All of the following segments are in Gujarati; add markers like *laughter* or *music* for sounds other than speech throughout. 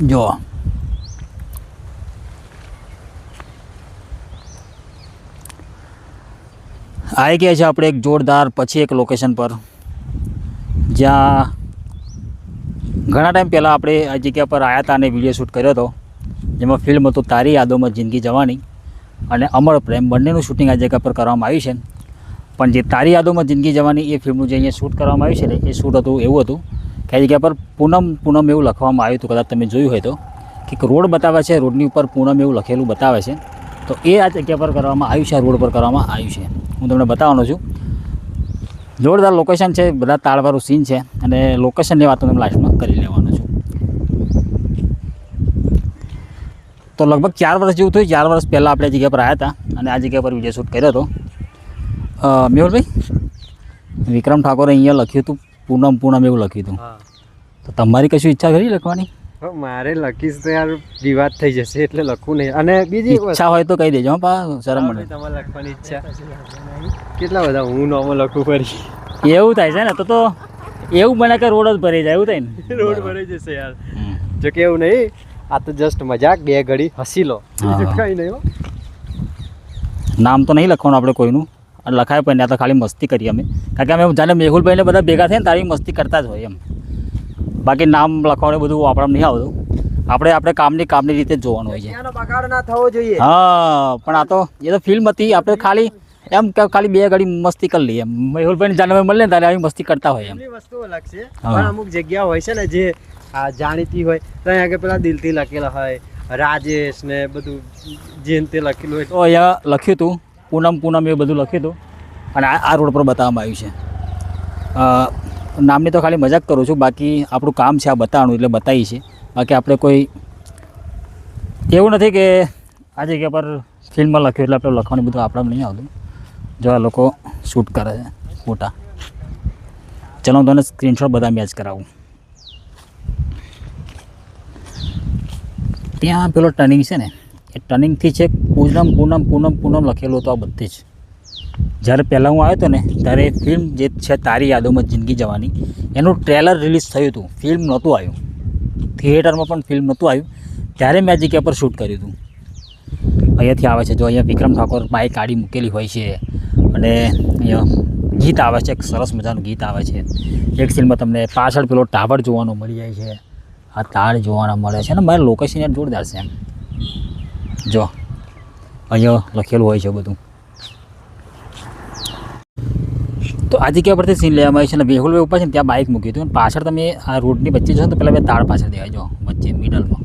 જો. આવી ગયા છે આપણે એક જોરદાર પછી એક લોકેશન પર. જ્યાં ઘણા ટાઈમ પહેલાં આપણે આ જગ્યા પર આવ્યા હતા અને વીડિયો શૂટ કર્યો હતો. જેમાં ફિલ્મ હતું તારી યાદોમાં જિંદગી જવાની અને અમર પ્રેમ બંનેનું શૂટિંગ આ જગ્યા પર કરવામાં આવ્યું છે. પણ જે તારી યાદોમાં જિંદગી જવાની એ ફિલ્મનું જે અહીંયા શૂટ કરવામાં આવ્યું છે ને એ શૂટ હતું એવું હતું. કે આ જગ્યા પર પૂનમ પૂનમ એવું લખવામાં આવ્યું હતું, કદાચ તમે જોયું હોય તો, કે રોડ બતાવે છે, રોડની ઉપર પૂનમ એવું લખેલું બતાવે છે. તો એ આ જગ્યા પર કરવામાં આવ્યું છે, આ રોડ પર કરવામાં આવ્યું છે. હું તમને બતાવવાનો છું. જોરદાર લોકેશન છે, બધા તાળવાળું સીન છે, અને લોકેશનની વાત તમે લાસ્ટમાં કરી લેવાનો છું. તો લગભગ ચાર વર્ષ જેવું થયું, ચાર વર્ષ પહેલાં આપણે જગ્યા પર આવ્યા હતા, અને આ જગ્યા પર વીડિયો શૂટ કર્યો હતો. મેહુલભાઈ, વિક્રમ ઠાકોરે અહીંયા લખ્યું હતું પૂનમ પૂનમ એવું લખ્યું હતું. હા. તો તમારી કશું ઈચ્છા ખરી લખવાની? મારે લખીશ તો યાર વિવાદ થઈ જશે એટલે લખવું નહીં. અને બીજી ઈચ્છા હોય તો કહી દેજો હા પા શરમ મને તમારે લખવાની ઈચ્છા. કેટલા બધા હું નોમો લખું ફરી. એવું થાય છે ને તો તો એવું બને કે રોડ જ ભરી જાય એવું થાય ને? *laughs* રોડ ભરાઈ જશે યાર. જો કે એવું નહીં આ તો જસ્ટ મજાક બે ઘડી હસી લો. કઈ નહીં હો. નામ તો નહીં લખવાનું આપણે કોઈનું. અને લખાય પણ ત્યાં તો ખાલી મસ્તી કરીએ અમે. કારણ કે અમે જાણે મેહુલભાઈને બધા ભેગા થઈને તારી મસ્તી કરતા જ હોય એમ. બાકી નામ લખવાનું બધું આપણને નહીં આવતું. આપણે આપણે કામની કામની રીતે જોવાનું હોય છે. હા પણ આ તો એ તો ફિલ્મ હતી. આપણે ખાલી એમ કે ખાલી બે ઘડી મસ્તી કરી લઈએ એમ. મેહુલભાઈને જાણે મળે ને ત્યારે આવી મસ્તી કરતા હોય એમ. વસ્તુઓ છે પણ અમુક જગ્યા હોય છે ને જે આ જાણીતી હોય. તો અહીંયા આગળ પેલા દિલથી લખેલા હોય. રાજેશ ને બધું જેમ તે લખેલું હોય. તો અહીંયા લખ્યું હતું. પૂનમ પૂનમ એ બધું લખ્યું હતું. અને આ રોડ પર બતાવવામાં આવ્યું છે. નામની તો ખાલી મજાક કરું છું, બાકી આપણું કામ છે આ બતાવવાનું, એટલે બતાવી છે બાકી આપણે કોઈ એવું નથી કે આ જગ્યા પર ફિલ્મમાં લખ્યું એટલે આપણે લખવાનું બધું આપણા નહીં આવતું. જો આ લોકો શૂટ કરે છે, ફોટા. ચલો હું તમને સ્ક્રીનશોટ બધા મેચ કરાવું. ત્યાં પેલો ટર્નિંગ છે ને, એ ટર્નિંગથી છે પૂનમ પૂનમ પૂનમ પૂનમ લખેલું હતું આ બધી જ. જ્યારે પહેલાં હું આવ્યો હતો ને, ત્યારે ફિલ્મ જે છે તારી યાદોમાં જિંદગી જવાની, એનું ટ્રેલર રિલીઝ થયું હતું. ફિલ્મ નહોતું આવ્યું. થિયેટરમાં પણ ફિલ્મ નહોતું આવ્યું. ત્યારે મેં જગ્યા પર શૂટ કર્યું હતું. અહીંયાથી આવે છે, જો અહીંયા વિક્રમ ઠાકોર બાઇક ગાડી મૂકેલી હોય છે, અને અહીંયા ગીત આવે છે, એક સરસ મજાનું ગીત આવે છે. એક સીનમાં તમને પાછળ પેલો ટાવર જોવાનો મળી જાય છે. આ તાર જોવાના મળે છે, અને મારે લોકેશન જોરદાર છે એમ. જો. અહીંયા લખેલું હોય છે બધું. તો આજે ક્યાં પરથી સીન લેવામાં આવ્યું છે અને વેહુલભાઈ ઉપર છે ને ત્યાં બાઇક મૂક્યું હતું પાછળ તમે આ રોડની વચ્ચે જો તો પહેલાં બે તાળ પાછળ દેવાય જો, વચ્ચે મિડલમાં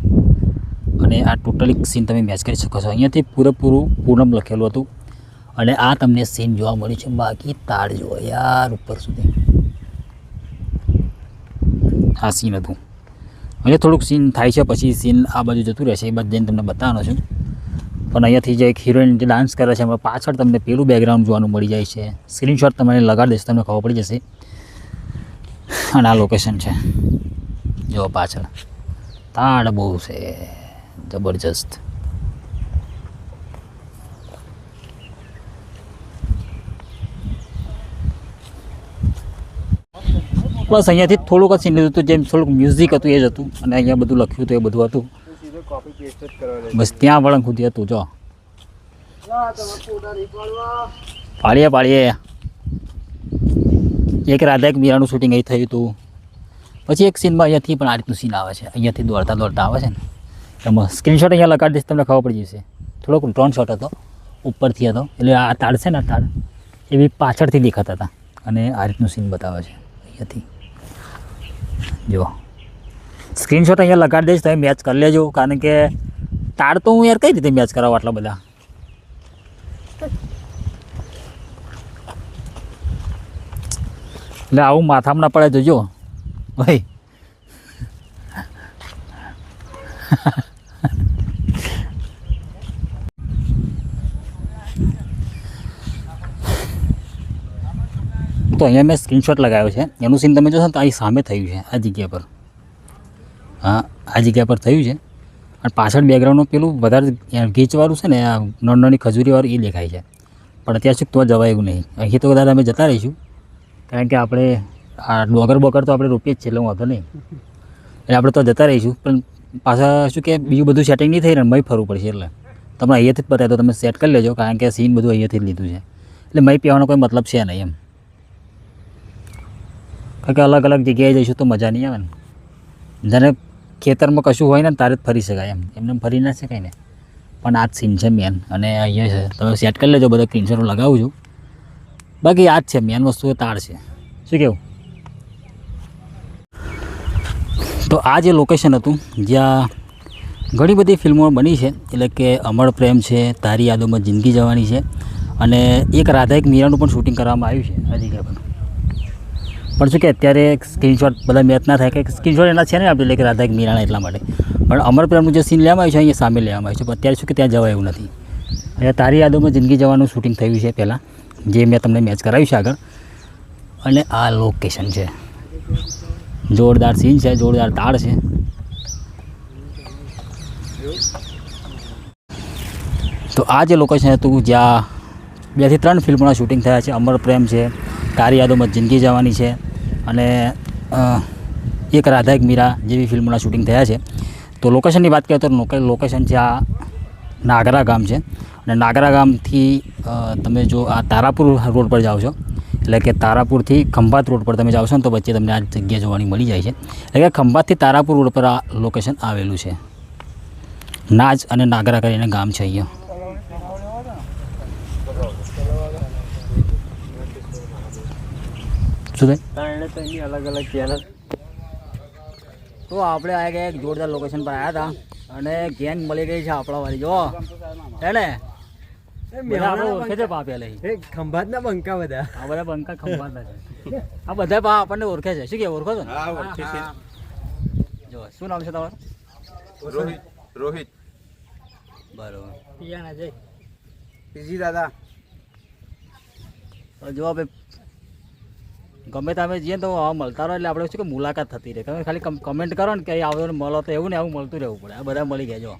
અને આ ટોટલી સીન તમે મેચ કરી શકો છો. અહીંયાથી પૂરેપૂરું પૂનમ લખેલું હતું. અને આ તમને સીન જોવા મળ્યું છે. બાકી તાળ જુઓ યાર ઉપર સુધી. આ સીન હતું. અહીંયા થોડુંક સીન થાય છે, પછી સીન આ બાજુ જતું રહેશે. એ બાજુ જઈને તમને બતાવવાનો છું. પણ અહીંયાથી જે એક હિરોઈન જે ડાન્સ કરે છે, એમાં પાછળ તમને પેલું બેકગ્રાઉન્ડ જોવાનું મળી જાય છે. સ્ક્રીનશોટ તમને લગાડી દઈશ તમને ખબર પડી જશે. અને આ લોકેશન છે. જો પાછળ. તાડ બહુ છે. જબરજસ્ત. પ્લસ અહીંયાથી થોડુંક જ સીન હતું, જેમ થોડુંક મ્યુઝિક હતું, એ જ હતું. અને અહીંયા બધું લખ્યું હતું, એ બધું હતું. બસ ત્યાં વળંગ સુધી હતું જો. પાડીએ પાડીએ. એક રાધા એક મીરાનું શૂટિંગ અહીં થયું હતું. પછી એક સીનમાં અહીંયાથી પણ આ રીતનું સીન આવે છે. અહીંયાથી દોડતા દોડતા આવે છે ને. એમાં સ્ક્રીનશોટ અહીંયા લગાડી દઈશ તમને ખબર પડી જશે. થોડોક ડ્રોન શોટ હતો. ઉપરથી હતો. એટલે આ તાળ છે ને આ તાળ એ બી પાછળથી દેખાતા હતા. અને આ રીતનું સીન બતાવે છે અહીંયાથી. જુઓ સ્ક્રીનશોટ અહીંયા લગાડી દઈશ, તમે મેચ કરી લેજો. કારણ કે તાર તો હું યાર કઈ રીતે મેચ કરાવું આટલા બધા? એટલે આવું માથામાં ના પડે જોજો ભાઈ તો અહીંયા મેં સ્ક્રીનશોટ લગાવ્યો છે. એનું સીન તમે જોશો ને તો અહીં સામે થયું છે, આ જગ્યા પર. હા, આ જગ્યા પર થયું છે. અને પાછળ બેકગ્રાઉન્ડનું પેલું વધારે ગીચવાળું છે ને, આ નાની નાની ખજૂરીવાળું એ દેખાય છે. પણ અત્યાર સુધી તો જવાય એવું નહીં. અહીં તો કદાચ અમે જતા રહીશું. કારણ કે આપણે આ ડોગર બોગર તો આપણે રોપીએ જ છીએ, એટલે વાંધો નહીં. એટલે આપણે તો જતા રહીશું. પણ પાછા શું કે બીજું બધું સેટિંગ નહીં થઈ ને મય ફરવું પડશે એટલે. તમને અહીંયાથી જ બતાવી તો તમે સેટ કરી લેજો, કારણ કે સીન બધું અહીંયાથી જ લીધું છે. એટલે મય પીવાનો કોઈ મતલબ છે નહીં એમ. કારણ કે અલગ અલગ જગ્યાએ જઈશું તો મજા નહીં આવે ને. જેને ખેતરમાં કશું હોય ને તારે જ ફરી શકાય એમ. એમને ફરી ના શકાય ને. પણ આ જ સીન છે મેન અને અહીંયા છે. તમે સેટ કરી લેજો બધા ક્રીનશોટ લગાવું છું. બાકી આ જ છે મેન વસ્તુ એ તાર છે. શું કેવું? તો આ જે લોકેશન હતું, જ્યાં ઘણી બધી ફિલ્મો બની છે, એટલે કે અમર પ્રેમ છે, તારી યાદોમાં જિંદગી જવાની છે, અને એક રાધા એક મીરાનું પણ શૂટિંગ કરવામાં આવ્યું છે, હજી પણ શું કે અત્યારે સ્ક્રીનશોટ બધા મેચ ના થાય કે સ્ક્રીનશોટ એના છે ને આપણે એટલે કે રાધા એક મીરાણા એટલા માટે. પણ અમર પ્રેમનું જે સીન લેવામાં આવ્યું છે, અહીંયા સામે લેવામાં આવ્યું છે. પણ અત્યારે શું કે ત્યાં જવાય એવું નથી. અહીંયા તારી યાદોમાં જિંદગી જવાનું શૂટિંગ થયું છે પહેલાં, જે મેં તમને મેચ કરાવ્યું છે આગળ. અને આ લોકેશન છે. જોરદાર સીન છે, જોરદાર તાળ છે. તો આ જે લોકેશન હતું, જ્યાં બેથી ત્રણ ફિલ્મોના શૂટિંગ થયા છે અમર પ્રેમ છે, તારી યાદોમાં જિંદગી જવાની છે. અને એક રાધા, એક મીરા જેવી ફિલ્મોના શૂટિંગ થયા છે. તો લોકેશનની વાત કરીએ તો લોકેશન છે આ નાગરા ગામ છે. અને નાગરા ગામથી તમે જો આ તારાપુર રોડ પર જાઓ છો, એટલે કે તારાપુરથી ખંભાત રોડ પર તમે જાઓ છો ને, તો વચ્ચે તમને આ જગ્યા જોવાની મળી જાય છે. એટલે કે ખંભાતથી તારાપુર રોડ પર આ લોકેશન આવેલું છે. નાજ અને નાગરા કરીને ગામ છે અહીંયા. શું થાય? ત્રણે તો એની અલગ અલગ ચેનલ તો આપણે આ ગયા એક જોરદાર લોકેશન પર આવ્યા હતા અને ગેંગ મળી ગઈ છે આપણા વાળી જો. એને ઓળખે છે પા પહેલે ખંભાતના બંકા બધા. આ ખંભાતના છે. બધા પા આપણને ઓળખે છે. શું કે ઓળખો છો જો શું નામ છે તમારું? રોહિત રોહિત. બરોબર. પીજી દાદા. તો જો ગમે તમે જઈએ તો આવા મળતા રહો એટલે આપણે શું કે મુલાકાત થતી રહે. તમે ખાલી કમેન્ટ કરો ને કે આવ્યો ને મળો તો એવું ને એવું મળતું રહેવું પડે. આ બધા મળી ગયા, જો.